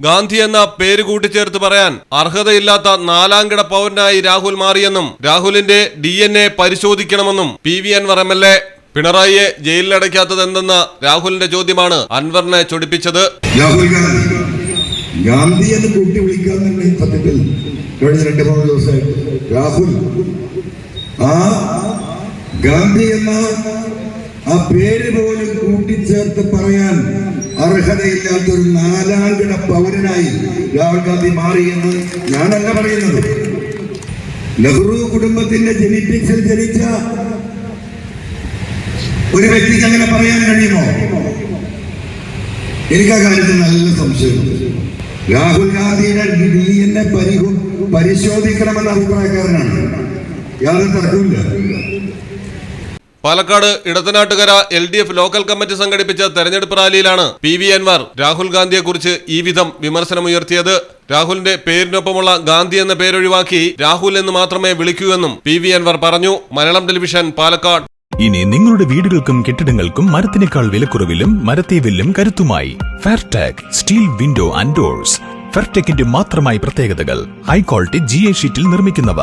ഗാന്ധി എന്ന പേര് കൂട്ടിച്ചേർത്ത് പറയാൻ അർഹതയില്ലാത്ത നാലാംകിട പൗരനായി രാഹുൽ മാറിയെന്നും രാഹുലിന്റെ ഡി എൻ എ പരിശോധിക്കണമെന്നും P V Anwar M L A പിണറായിയെ ജയിലിലടയ്ക്കാത്തത് എന്തെന്ന രാഹുലിന്റെ ചോദ്യമാണ് അൻവറിനെ ചൊടിപ്പിച്ചത്. ഗാന്ധി. എന്ന് രാഹുൽ ആ ഗാന്ധി എന്ന ആ പേര് പോലും കൂട്ടിച്ചേർത്ത് പറയാൻ അർഹതയില്ലാത്തൊരു നാലാംകിട പൗരനായി രാഹുൽ ഗാന്ധി മാറി എന്ന് ഞാനല്ല പറയുന്നത്. നെഹ്റു കുടുംബത്തിന്റെ ജനറ്റിക്സിൽ ജനിച്ച ഒരു വ്യക്തിക്ക് അങ്ങനെ പറയാൻ കഴിയുമോ? എനിക്ക് ആ കാര്യത്തിൽ നല്ല സംശയമുണ്ട് രാഹുൽ ഗാന്ധിയുടെ ഡി എന്നെ പരിഹു പരിശോധിക്കണമെന്ന അഭിപ്രായക്കാരനാണ്. യാതൊരു തർക്കമില്ല Palakkad Edathanattukara L D F local committee സംഘടിപ്പിച്ച തെരഞ്ഞെടുപ്പ് റാലിയിലാണ് പി വി അൻവാർ രാഹുൽ ഗാന്ധിയെക്കുറിച്ച് ഈ വിധം വിമർശനമുയർത്തിയത്. രാഹുലിന്റെ പേരിനൊപ്പമുള്ള ഗാന്ധി എന്ന പേരൊഴിവാക്കി രാഹുൽ എന്ന് മാത്രമേ വിളിക്കൂവെന്നും പി വി അൻവർ പറഞ്ഞു. മലയാളം ടെലിവിഷൻ പാലക്കാട്. ഇനി നിങ്ങളുടെ വീടുകൾക്കും കെട്ടിടങ്ങൾക്കും മരത്തിനേക്കാൾ വിലക്കുറവിലും മരത്തെ വില്ലും കരുത്തുമായി Fairtag steel window and doors ഫെർടെക്കിന്റെ മാത്രമായി പ്രത്യേകതകൾ. ഹൈ ക്വാളിറ്റി ജി എ ഷീറ്റിൽ നിർമ്മിക്കുന്നവ.